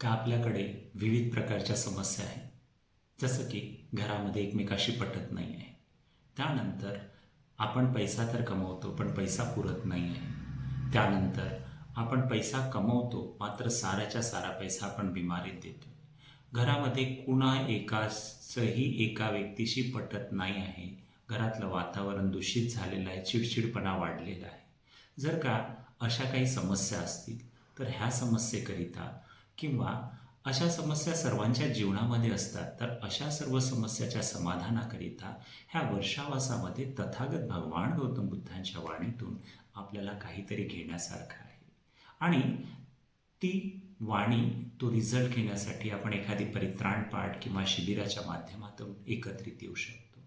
का आपल्याकडे विविध प्रकारच्या समस्या आहेत? जसं की घरामध्ये एकमेकाशी पटत नाही आहे. त्यानंतर आपण पैसा तर कमवतो पण पैसा पुरत नाही आहे. त्यानंतर आपण पैसा कमवतो मात्र साऱ्याच्या सारा पैसा आपण बिमारीत देतो घरामध्ये कुणा एकाचंही एका व्यक्तीशी पटत नाही आहे. घरातलं वातावरण दूषित झालेलं आहे चिडचिडपणा वाढलेला आहे. जर का अशा काही समस्या असतील तर ह्या समस्येकरिता किंवा अशा समस्या सर्वांच्या जीवनामध्ये असतात तर अशा सर्व समस्याच्या समाधानाकरिता ह्या वर्षावासामध्ये तथागत भगवान गौतम बुद्धांच्या वाणीतून आपल्याला काहीतरी घेण्यासारखं आहे. आणि ती वाणी तो रिझल्ट घेण्यासाठी आपण एखादी परित्राण पाठ किंवा शिबिराच्या माध्यमातून एकत्रित येऊ शकतो.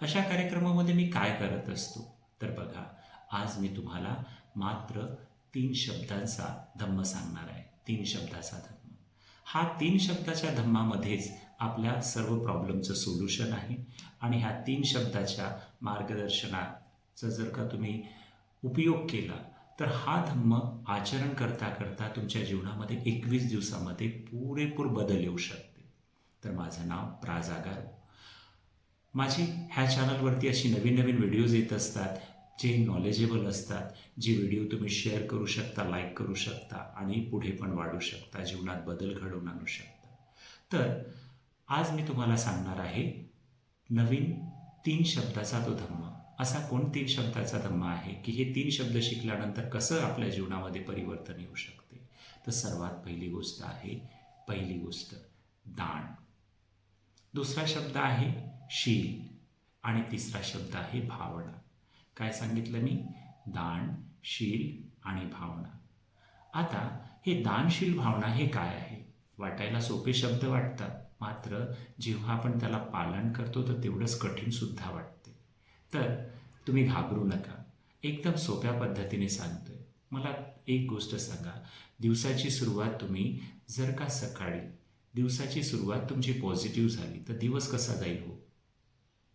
अशा कार्यक्रमामध्ये मी काय करत असतो? तर बघा आज मी तुम्हाला मात्र तीन शब्दांचा धम्म सांगणार आहे. तीन शब्दाचा धम्म. हा तीन शब्दाच्या धम्मामध्येच आपल्या सर्व प्रॉब्लेमचं सोल्युशन आहे आणि ह्या तीन शब्दाच्या मार्गदर्शनाचा जर का तुम्ही उपयोग केला तर हा धम्म आचरण करता करता तुमच्या जीवनामध्ये एकवीस दिवसामध्ये पुरेपूर बदल येऊ शकते. तर माझं नाव प्राजागार माझी ह्या चॅनलवरती अशी नवीन नवीन व्हिडिओज येत असतात जे नॉलेजेबल असतात जे व्हिडिओ तुम्ही शेअर करू शकता लाईक करू शकता आणि पुढे पण वाढू शकता जीवनात बदल घडवून आणू शकता. तर आज मी तुम्हाला सांगणार आहे नवीन तीन शब्दाचा तो धम्म. असा कोण तीन शब्दाचा धम्म आहे की हे तीन शब्द शिकल्यानंतर कसं आपल्या जीवनामध्ये परिवर्तन येऊ शकते? तर सर्वात पहिली गोष्ट आहे पहिली गोष्ट दान. दुसरा शब्द आहे शील आणि तिसरा शब्द आहे भावना. काय सांगितलं मी? दान शील आणि भावना. आता हे दानशील भावना हे काय आहे? वाटायला सोपे शब्द वाटतात. मात्र जेव्हा आपण त्याला पालन करतो तर तेवढंच कठीण सुद्धा वाटते. तर तुम्ही घाबरू नका. एकदम सोप्या पद्धतीने सांगतोय. मला एक गोष्ट सांगा. दिवसाची सुरुवात तुम्ही जर का सकाळी दिवसाची सुरुवात तुमची पॉझिटिव्ह झाली तर दिवस कसा जाईल हो?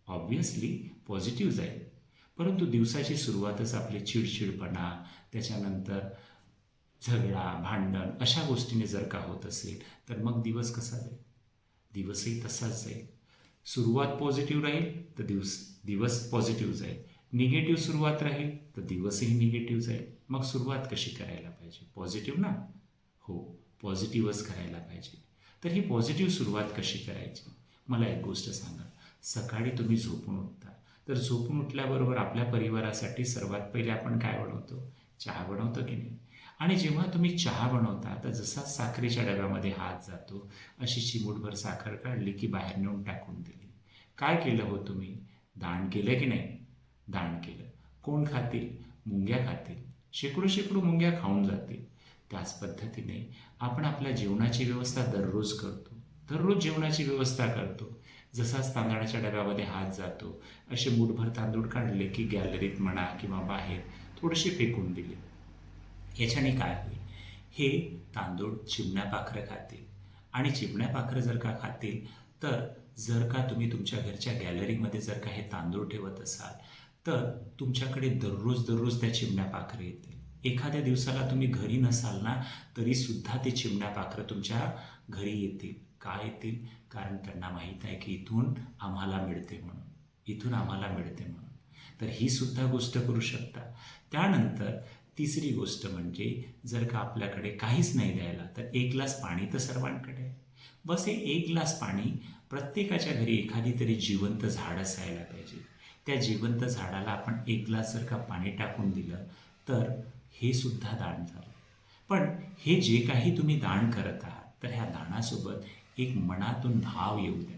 ऑब्वियसली पॉझिटिव्ह जाईल. परंतु दिवसाची सुरुवातच आपली चिडचिडपणा त्याच्यानंतर झगडा भांडण अशा गोष्टीने जर का होत असेल तर मग दिवस कसा जाईल? दिवसही तसाच जाईल. सुरुवात पॉझिटिव्ह राहील तर दिवस दिवस पॉझिटिव्ह जाईल. निगेटिव्ह सुरुवात राहील तर दिवसही निगेटिव्ह जाईल. मग सुरुवात कशी करायला पाहिजे? पॉझिटिव्ह ना? हो पॉझिटिव्हच करायला पाहिजे. तर ही पॉझिटिव्ह सुरुवात कशी करायची? मला एक गोष्ट सांगा. सकाळी तुम्ही झोपून उठता. तर झोपून उठल्याबरोबर आपल्या परिवारासाठी सर्वात पहिले आपण काय बनवतो? चहा बनवतो की नाही? आणि जेव्हा तुम्ही चहा बनवता तर जसा साखरेच्या डब्यामध्ये हात जातो अशी चिमूटभर साखर काढली की बाहेर नेऊन टाकून दिली. काय केलं हो तुम्ही? दान केलं की नाही? दान केलं. कोण खातील? मुंग्या खातील. शेकडो शेकडो मुंग्या खाऊन जातील. त्याच पद्धतीने आपण आपल्या जेवणाची व्यवस्था दररोज करतो. दररोज जेवणाची व्यवस्था करतो. जसाच तांदळाच्या डब्यामध्ये हात जातो असे मुठभर तांदूळ काढले की गॅलरीत म्हणा किंवा बाहेर थोडेसे फेकून दिले. याच्याने काय होईल? हे तांदूळ चिमण्या पाखरं खातील. आणि चिमण्या पाखरं जर का खातील तर जर का तुम्ही तुमच्या घरच्या गॅलरीमध्ये जर का हे तांदूळ ठेवत असाल तर तुमच्याकडे दररोज दररोज त्या चिमण्या पाखरं येतील. एखाद्या दिवसाला तुम्ही घरी नसाल ना तरीसुद्धा ते चिमण्या पाखरं तुमच्या घरी येतील. का येतील? कारण त्यांना माहीत आहे की इथून आम्हाला मिळते म्हणून. इथून आम्हाला मिळते म्हणून. तर ही सुद्धा गोष्ट करू शकता. त्यानंतर तिसरी गोष्ट म्हणजे जर का आपल्याकडे काहीच नाही द्यायला तर एक ग्लास पाणी तर सर्वांकडे आहे. बस हे एक ग्लास पाणी प्रत्येकाच्या घरी एखादी तरी जिवंत झाड असायला पाहिजे. त्या जिवंत झाडाला आपण एक ग्लास जर का पाणी टाकून दिलं तर हे सुद्धा दान झालं. पण हे जे काही तुम्ही दान करत आहात तर ह्या दानासोबत एक मनातून भाव येऊ द्या.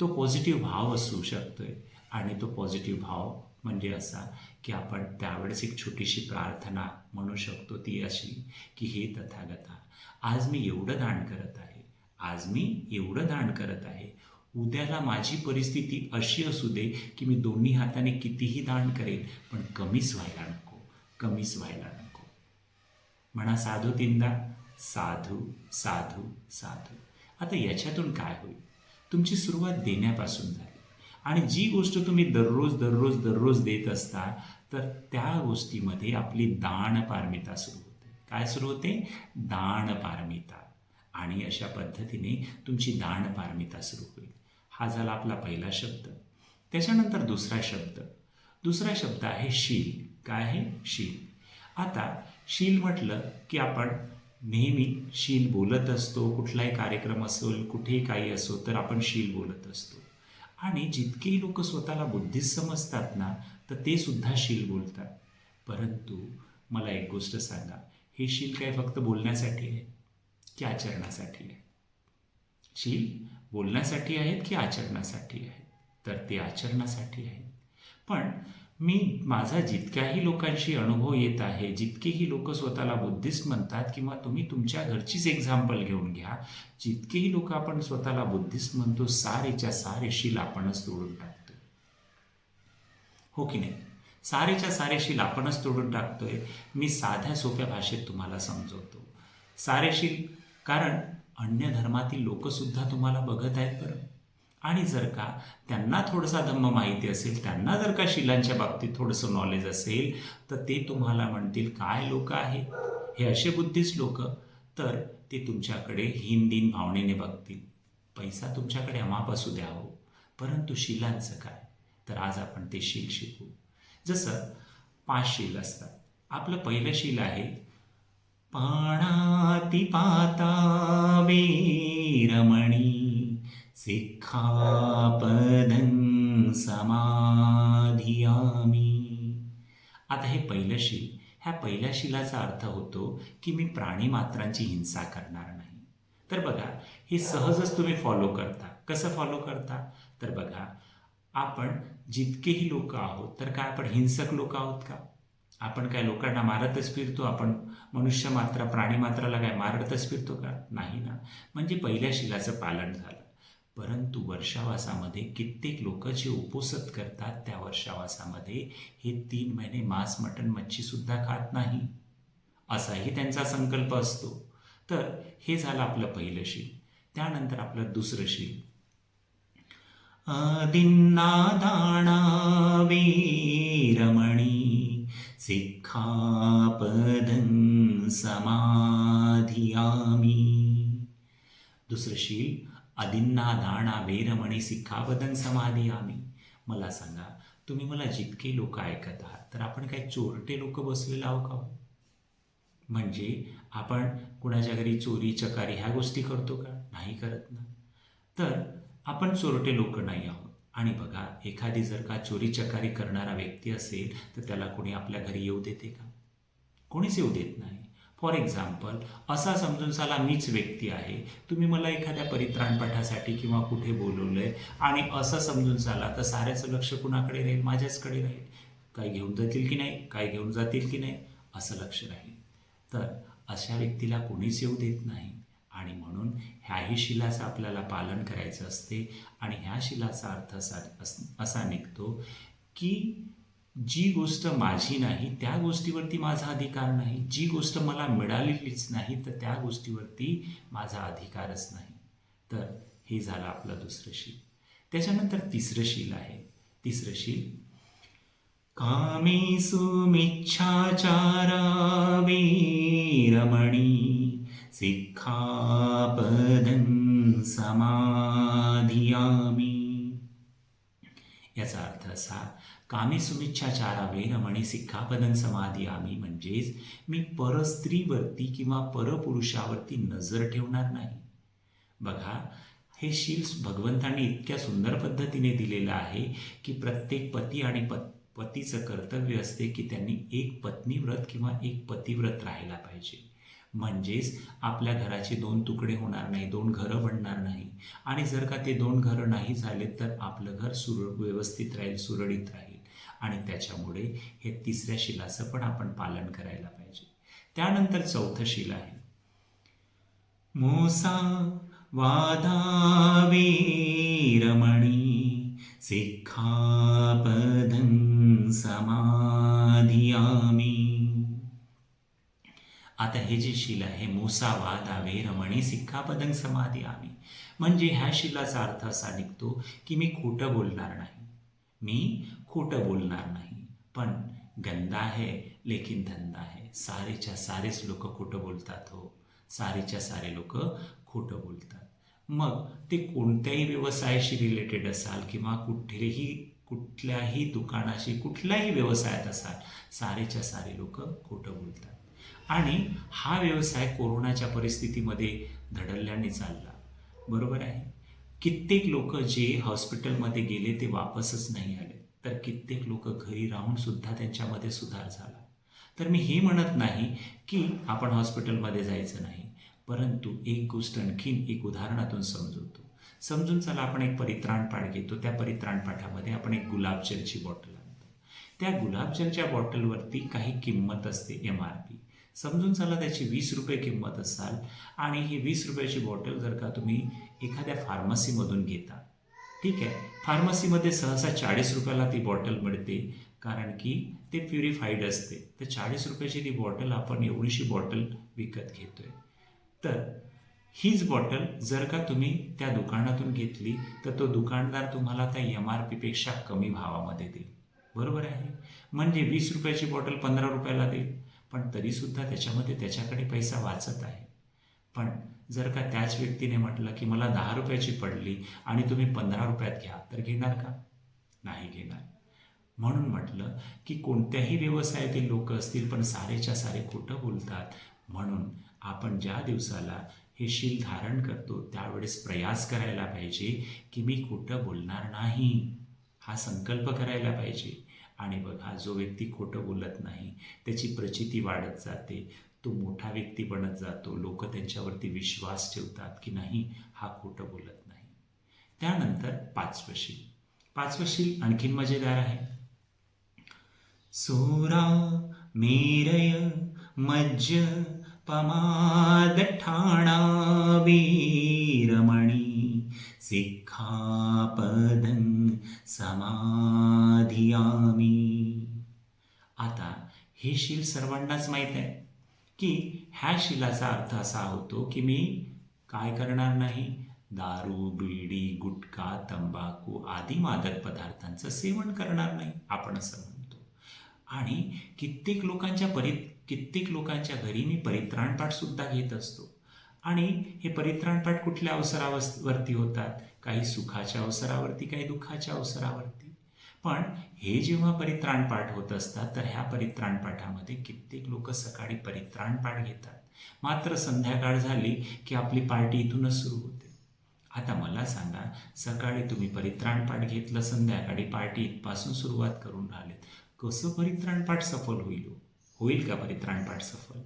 तो पॉझिटिव्ह भाव असू शकतो आहे आणि तो पॉझिटिव्ह भाव म्हणजे असा की आपण त्यावेळेस एक छोटीशी प्रार्थना म्हणू शकतो ती अशी की हे तथागता आज मी एवढं दान करत आहे आज मी एवढं दान करत आहे उद्याला माझी परिस्थिती अशी असू दे की मी दोन्ही हाताने कितीही दान करेन पण कमीच व्हायला नको कमीच व्हायला नको. म्हणा साधू तीनदा साधू साधू साधू. आता याच्यातून काय होईल? तुमची सुरुवात देण्यापासून झाली. आणि जी गोष्ट तुम्ही दररोज दररोज दररोज देत असता तर त्या गोष्टीमध्ये आपली दानपारमिता सुरू होते. काय सुरू होते? दानपारमिता आणि अशा पद्धतीने तुमची दानपारमिता सुरू होईल. हा झाला आपला पहिला शब्द. त्याच्यानंतर दुसरा शब्द. दुसरा शब्द आहे शील. काय आहे? शील. आता शील म्हटलं की आपण नेहमी शील बोलत असतो कुठलाही कार्यक्रम असेल कुठेही काही असो तर आपण शील बोलत असतो. आणि जितकेही लोक स्वतःला बुद्धिस्ट समजतात ना तर ते सुद्धा शील बोलतात. परंतु मला एक गोष्ट सांगा हे शील काय फक्त बोलण्यासाठी आहे की आचरणासाठी आहे? शील बोलण्यासाठी आहेत की आचरणासाठी आहेत? तर ते आचरणासाठी आहेत. पण मी माझा जितक्याही लोकांशी अनुभव येत आहे जितकेही लोक स्वतःला बुद्धिस्ट म्हणतात किंवा तुम्ही तुमच्या घरचीच एक्झाम्पल घेऊन घ्या जितकेही लोक आपण स्वतःला बुद्धिस्ट म्हणतो सारेच्या सारे शील आपणच तोडून टाकतो हो की नाही? सारेच्या सारे शील आपणच तोडून टाकतोय. मी साध्या सोप्या भाषेत तुम्हाला समजवतो. सारे शील कारण अन्य धर्मातील लोकसुद्धा तुम्हाला बघत आहेत बरं. आणि जर का त्यांना थोडासा धम्म माहिती असेल त्यांना जर का शिलांच्या बाबतीत थोडंसं नॉलेज असेल तर ते तुम्हाला म्हणतील काय लोक आहेत? हे असे बुद्धिस्ट लोक. तर ते तुमच्याकडे हिंदीन भावनेने बघतील. पैसा तुमच्याकडे अमाप असू द्या हो. परंतु शिलांचं काय? तर आज आपण ते शील शिकू. जसं पाच शील असतात. आपलं पहिलं शील आहे पाणाती पाता वीरमणी सिक्खापदं समाधियामी. आता हे पहिलं शील ह्या पहिल्या शिलाचा अर्थ होतो की मी प्राणीमात्रांची हिंसा करणार नाही. तर बघा हे सहजच तुम्ही फॉलो करता. कसं फॉलो करता? तर बघा आपण जितकेही लोक आहोत तर काय आपण हिंसक लोक आहोत का? आपण काय लोकांना मारतच फिरतो? आपण मनुष्य मात्र प्राणी मात्राला काय मारतच फिरतो का? नाही ना. म्हणजे पहिल्या शिलाचं पालन झालं. परंतु वर्षावासामध्ये कित्येक लोक जे उपोसत करतात त्या वर्षावासामध्ये हे तीन महिने मांस मटण मच्छीसुद्धा खात नाही. असाही त्यांचा संकल्प असतो. तर हे झालं आपलं पहिलं शील. त्यानंतर आपलं दुसरं शील. आदिन्नादाणा वीरमणी सिक्खापदं समाधियामी. दुसरं शील अदिन्ना दाणा वेरमणी समाधी आम्ही. मला सांगा तुम्ही मला जितके लोक ऐकत आहात तर आपण काय चोरटे लोक बसलेले आहो का हो? म्हणजे आपण कुणाच्या घरी चोरी चकारी ह्या गोष्टी करतो का? नाही करत ना. तर आपण चोरटे लोक नाही आहोत. आणि बघा एखादी जर का चोरी चकारी करणारा व्यक्ती असेल तर त्याला कोणी आपल्या घरी येऊ देते का? कोणीच येऊ देत नाही. फॉर एक्झाम्पल असा समजून चला मीच व्यक्ती आहे. तुम्ही मला एखाद्या परित्राणपाठासाठी किंवा कुठे बोलवलं आहे आणि असं समजून चाला तर साऱ्याचं लक्ष कुणाकडे राहील? माझ्याचकडे राहील. काय घेऊन जातील की नाही? काय घेऊन जातील की नाही? असं लक्ष राहील. तर अशा व्यक्तीला कोणीच येऊ देत नाही. आणि म्हणून ह्याही शिलाचं आपल्याला पालन करायचं असते आणि ह्या शिलाचा अर्थ असा अस- असा निघतो की जी गोष्ट माझी नाही त्या गोष्टीवरती माझा अधिकार नाही जी गोष्ट मला मिळालेलीच नाही तर त्या गोष्टीवरती माझा अधिकारच नाही. तर हे झालं आपलं दुसरं शील. त्याच्यानंतर तिसरं शील आहे. तिसरं शील कामी मिच्छाचारा वीरमणी सिक्खापदं समाधियामी. याचा अर्थ असा कामे सुमिच्छाचारा वेरमणी सिक्खापदन समाधी आम्ही म्हणजेच मी परस्त्रीवरती किंवा परपुरुषावरती नजर ठेवणार नाही. बघा हे शील भगवंतांनी इतक्या सुंदर पद्धतीने दिलेलं आहे की प्रत्येक पती आणि पत पतीचं कर्तव्य असते की त्यांनी एक पत्नीव्रत किंवा एक पतिव्रत राहायला पाहिजे. म्हणजेच आपल्या घराचे दोन तुकडे होणार नाही दोन घरं बनणार नाही. आणि जर का ते दोन घरं नाही झाले तर आपलं घर सुर व्यवस्थित राहील सुरळीत राहील. आणि त्याच्यामुळे हे तिसऱ्या शिलाचं पण आपण पालन करायला पाहिजे. त्यानंतर चौथं शिल आहे. मोसा वादावीरमणी सिक्खापदं समाधियामी. आता हे जे शिल आहे मोसा वादा वेरमणी सिक्खापदं समाधी आम्ही म्हणजे ह्या शिलाचा अर्थ असा निघतो की मी खोटं बोलणार नाही. मी खोटं बोलणार नाही. पण गंदा है लेकिन धंदा है. सारेच्या सारेच लोक खोटं बोलतात हो. सारेच्या सारे लोक खोटं बोलतात. मग ते कोणत्याही व्यवसायाशी रिलेटेड असाल किंवा कुठलेही कुठल्याही दुकानाशी कुठल्याही व्यवसायात असाल सारेच्या सारे लोक खोटं बोलतात. आणि हा व्यवसाय कोरोनाच्या परिस्थितीमध्ये धडल्याने चालला. बरोबर आहे? कित्येक लोक जे हॉस्पिटलमध्ये गेले ते वापसच नाही आले. तर कित्येक लोक घरी राहून सुद्धा त्यांच्यामध्ये सुधार झाला. तर मी हे म्हणत नाही की आपण हॉस्पिटलमध्ये जायचं नाही परंतु एक गोष्ट आणखीन एक उदाहरणातून समजवतो. समजून चला आपण एक परित्राण पाठ घेतो. त्या परित्राण पाठामध्ये आपण एक गुलाबजलची बॉटल आणतो. त्या गुलाबजलच्या बॉटलवरती काही किंमत असते एम आर पी समजून चला त्याची वीस रुपये किंमत असाल आणि ही वीस रुपयाची बॉटल जर का तुम्ही एखाद्या फार्मसीमधून घेता ठीक आहे. फार्मसीमध्ये सहसा चाळीस रुपयाला ती बॉटल मिळते. कारण की ते प्युरिफाईड असते. तर चाळीस रुपयाची ती बॉटल आपण एवढीशी बॉटल विकत घेतोय. तर हीच बॉटल जर का तुम्ही त्या दुकानातून घेतली तर तो दुकानदार तुम्हाला त्या एम आर पीपेक्षा कमी भावामध्ये देईल. बरोबर आहे? म्हणजे वीस रुपयाची बॉटल पंधरा रुपयाला देईल. पण तरीसुद्धा त्याच्यामध्ये त्याच्याकडे पैसा वाचत आहे. पण जर का त्याच व्यक्तीने म्हटलं की मला दहा रुपयाची पडली आणि तुम्ही पंधरा रुपयात घ्या तर घेणार का? नाही घेणार. म्हणून म्हटलं की कोणत्याही व्यवसायातील लोक असतील पण सारेच्या सारे खोटं बोलतात. म्हणून आपण ज्या दिवसाला हे शील धारण करतो त्यावेळेस प्रयास करायला पाहिजे की मी खोटं बोलणार नाही. हा संकल्प करायला पाहिजे. आणि बघा जो व्यक्ती खोटं बोलत नाही त्याची प्रचिती वाढत जाते. तो मोठा व्यक्ती बनत जातो. लोक त्यांच्यावरती विश्वास ठेवतात की नाही हा खोटं बोलत नाही. त्यानंतर पाचवं शील पाचवं शील आणखीन मजेदार आहे. सोरा मेरय मज्ज पमादठाणा वीरमणी सिक्खापदं समाधियामी. आता हे शील सर्वांनाच माहीत आहे. की ह्या शिलाचा अर्थ असा होतो की मी काय करणार नाही? दारू बिडी गुटखा तंबाखू आदी मादक पदार्थांचं सेवन करणार नाही आपण असं म्हणतो. आणि कित्येक लोकांच्या परि कित्येक लोकांच्या घरी मी परित्राणपाठसुद्धा घेत असतो. आणि हे परित्राणपाठ कुठल्या अवसरावरती होतात? काही सुखाच्या अवसरावरती काही दुःखाच्या अवसरावरती. पण हे जेव्हा परित्राणपाठ होत असतात तर ह्या परित्राणपाठामध्ये कित्येक लोक सकाळी परित्राणपाठ घेतात. मात्र संध्याकाळ झाली की आपली पार्टी इथूनच सुरू होते. आता मला सांगा सकाळी तुम्ही परित्राणपाठ घेतलं संध्याकाळी पार्टी इथपासून सुरुवात करून राहिलेत. कसं परित्राणपाठ सफल होईल हो? होईल का परित्राणपाठ सफल?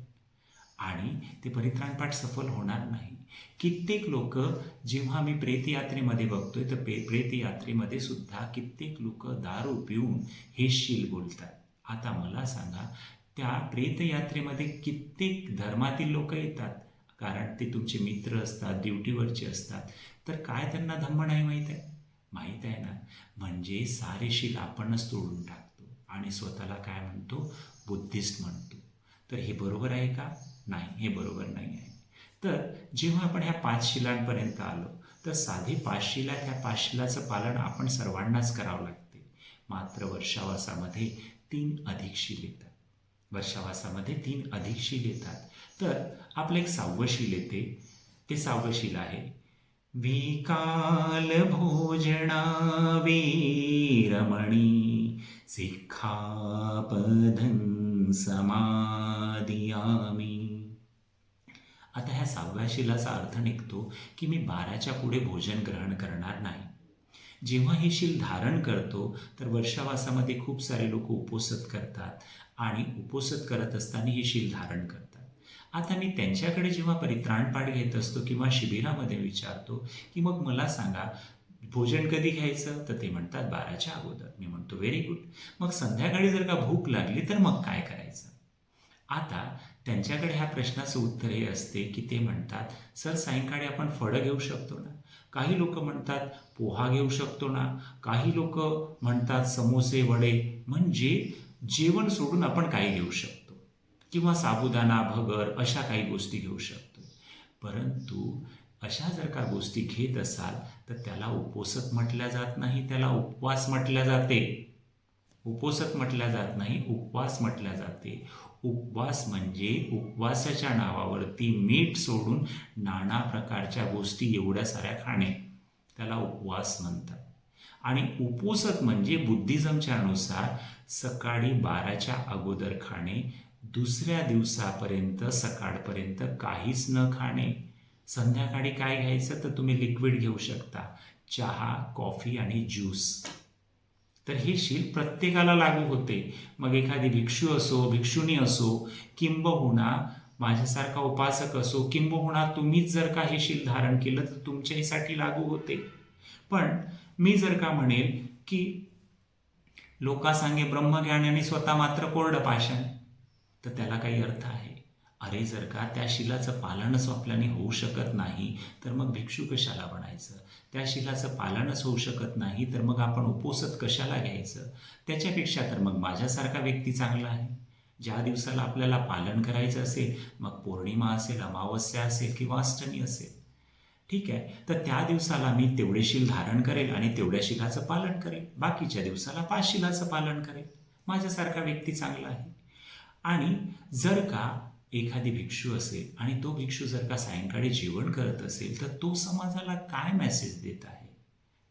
आणि ते परित्राणपाठ सफल होणार नाही. कित्येक लोक जेव्हा मी प्रेतयात्रेमध्ये बघतोय तर पे प्रेतयात्रेमध्ये सुद्धा कित्येक लोक दारू पिऊन हे शील बोलतात. आता मला सांगा त्या प्रेतयात्रेमध्ये कित्येक धर्मातील लोक येतात? कारण ते तुमचे मित्र असतात ड्युटीवरचे असतात. तर काय त्यांना धम्म नाही माहीत आहे? माहीत आहे ना? म्हणजे सारे शील आपणच तोडून टाकतो आणि स्वतःला काय म्हणतो? बुद्धिस्ट म्हणतो. तर हे बरोबर आहे का? नाही हे बरोबर नाही आहे. तर जेव्हा आपण ह्या पाच शिलांपर्यंत आलो तर साधी पाच शिला ह्या पाच शिलाचं पालन आपण सर्वांनाच करावं लागते. मात्र वर्षावासामध्ये तीन अधिक शील येतात. वर्षावासामध्ये तीन अधिक शील येतात. तर आपलं एक सहावं शील येते. ते सहावं शील आहे विकाल रमणी वीरमणी सिक्खापदं समाधियामी आता ह्या सहाव्या शिलाचा अर्थ निघतो की मी बाराच्या पुढे भोजन ग्रहण करणार नाही. जेव्हा हे शील धारण करतो तर वर्षावासामध्ये खूप सारे लोक उपोसत करतात आणि उपोसत करत असताना हे शील धारण करतात. आता मी त्यांच्याकडे जेव्हा परित्राणपाठ घेत असतो किंवा शिबिरामध्ये विचारतो की मग मला सांगा भोजन कधी घ्यायचं? तर ते म्हणतात बाराच्या अगोदर. मी म्हणतो व्हेरी गुड. मग संध्याकाळी जर का भूक लागली तर मग काय करायचं? आता त्यांच्याकडे ह्या प्रश्नाचं उत्तर हे असते की ते म्हणतात सर सायंकाळी आपण फळं घेऊ शकतो ना? काही लोक म्हणतात पोहा घेऊ शकतो ना? काही लोक म्हणतात समोसे वडे म्हणजे जेवण सोडून आपण काही घेऊ शकतो. किंवा साबुदाणा भगर अशा काही गोष्टी घेऊ शकतो. परंतु अशा जर का गोष्टी घेत असाल तर त्याला उपोसक म्हटल्या जात नाही त्याला उपवास म्हटल्या जाते. उपोसक म्हटल्या जात नाही उपवास म्हटल्या जाते. उपवास म्हणजे उपवासाच्या नावावरती मीठ सोडून नाना प्रकारच्या गोष्टी एवढ्या साऱ्या खाणे. त्याला उपवास म्हणतात. आणि उपोसक म्हणजे बुद्धिझमच्या अनुसार सकाळी बाराच्या अगोदर खाणे दुसऱ्या दिवसापर्यंत सकाळपर्यंत काहीच न खाणे. संध्याकाळी काय घ्यायचं? तर तुम्ही लिक्विड घेऊ शकता. चहा कॉफी आणि ज्यूस तर हे शील प्रत्येकाला लागू होते. मग एखादी भिक्षू असो भिक्षुणी असो किंबहुना माझ्यासारखा उपासक असो किंबहुना तुम्हीच जर का हे शील धारण केलं तर तुमच्याहीसाठी लागू होते. पण मी जर का म्हणेल की लोका सांगे ब्रह्मज्ञान आणि स्वतः मात्र कोरडं पाषाण तर त्याला काही अर्थ आहे. अरे जर का त्या शिलाचं पालनच आपल्याने होऊ शकत नाही तर मग भिक्षू कशाला बनायचं? त्या शिलाचं पालनच होऊ शकत नाही तर मग आपण उपोसत कशाला घ्यायचं? त्याच्यापेक्षा तर मग माझ्यासारखा व्यक्ती चांगला आहे. ज्या दिवसाला आपल्याला पालन करायचं असेल मग पौर्णिमा असेल अमावस्या असेल किंवा अष्टमी असेल. ठीक आहे तर त्या दिवसाला मी तेवढे शील धारण करेल आणि तेवढ्या शिलाचं पालन करेल. बाकीच्या दिवसाला पाच शिलाचं पालन करेल. माझ्यासारखा व्यक्ती चांगला आहे. आणि जर का एखादी भिक्षू असेल आणि तो भिक्षू जर का सायंकाळी जेवण करत असेल तर तो समाजाला काय मेसेज देत आहे?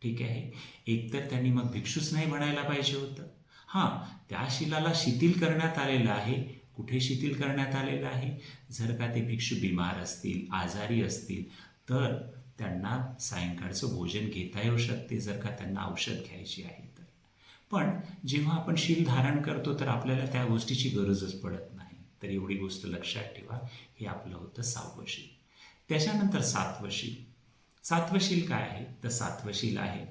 ठीक आहे? एकतर त्यांनी मग भिक्षूच नाही बनायला पाहिजे होतं. हां त्या शिलाला शिथिल करण्यात आलेलं आहे. कुठे शिथिल करण्यात आलेलं आहे? जर का ते भिक्षू बिमार असतील आजारी असतील तर त्यांना सायंकाळचं भोजन घेता येऊ शकते जर का त्यांना औषध घ्यायची आहे तर. पण जेव्हा आपण शील धारण करतो तर आपल्याला त्या गोष्टीची गरजच पडत नाही. तर एवढी गोष्ट लक्षात ठेवा हे आपलं होतं सहावं त्याच्यानंतर सातवशील. सातवशील काय आहे? तर सातवशील आहे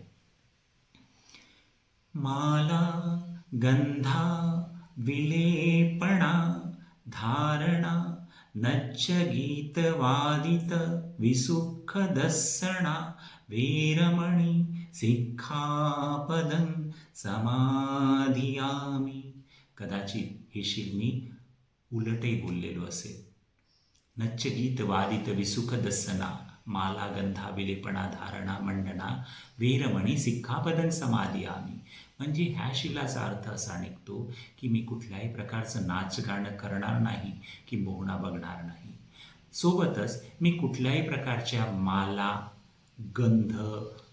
माला गंधा विलेपणा धारणा नच्च गीत वादित विसुख दස්සणा वीरमणि सिक्खापदं समाधियामी. कदाचित हे शील मी उलटही बोललेलो असेल. नच्च गीत वादित विसुखदसना माला गंधा विलेपणा धारणा मंडना वीरमणी सिक्खापदन आम्ही म्हणजे ह्या शिलाचा अर्थ असा निघतो की मी कुठल्याही प्रकारचं नाच गाणं करणार नाही की बोहणा बघणार नाही. सोबतच मी कुठल्याही प्रकारच्या माला गंध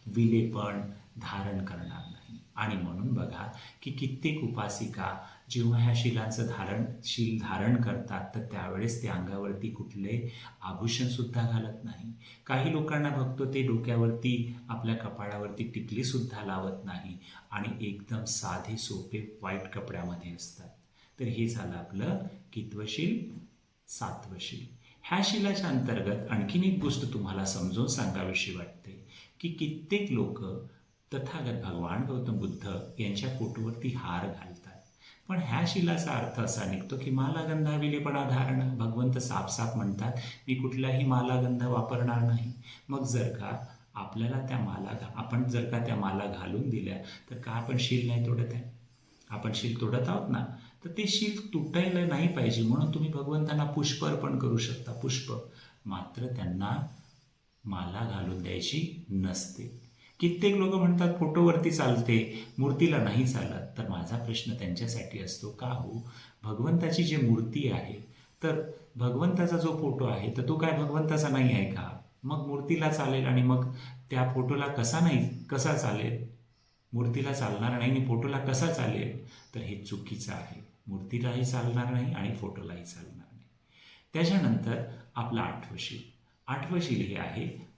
विलेपण धारण करणार नाही. आणि म्हणून बघा की कित्येक उपासिका जेव्हा ह्या शिलांचं धारण शील धारण करतात तर त्यावेळेस ते अंगावरती कुठले आभूषणसुद्धा घालत नाही. काही लोकांना बघतो ते डोक्यावरती आपल्या कपाळावरती टिकलीसुद्धा लावत नाही आणि एकदम साधे सोपे वाईट कपड्यामध्ये असतात. तर हे झालं आपलं कितवशील सातवशील ह्या शिलाच्या अंतर्गत आणखीन एक गोष्ट तुम्हाला समजून सांगावीशी वाटते की कित्येक लोक तथागत भगवान गौतम बुद्ध यांच्या फोटोवरती हार घालतात. पण ह्या शिलाचा अर्थ असा निघतो की माला गंधा विलेपणा धारण भगवंत साफसाफ म्हणतात मी कुठलाही माला गंध वापरणार नाही. मग जर का आपल्याला त्या माला घा आपण जर का त्या माला घालून दिल्या तर का आपण शील नाही तोडत आहे? आपण शील तोडत आहोत ना? तर ते शील तुटायला नाही पाहिजे म्हणून तुम्ही भगवंतांना पुष्प अर्पण करू शकता. पुष्प मात्र त्यांना माला घालून द्यायची नसते. कित्येक लोक म्हणतात फोटोवरती चालते मूर्तीला नाही चालत. तर माझा प्रश्न त्यांच्यासाठी असतो का हो? भगवंताची जी मूर्ती आहे तर भगवंताचा जो फोटो आहे तर तो काय भगवंताचा नाही आहे का? मग मूर्तीला चालेल आणि मग त्या फोटोला कसा नाही कसा चालेल? मूर्तीला चालणार नाही आणि फोटोला कसा चालेल? तर हे चुकीचं आहे. मूर्तीलाही चालणार नाही आणि फोटोलाही चालणार नाही. त्याच्यानंतर आपलं आठवशील आठवशील हे आहे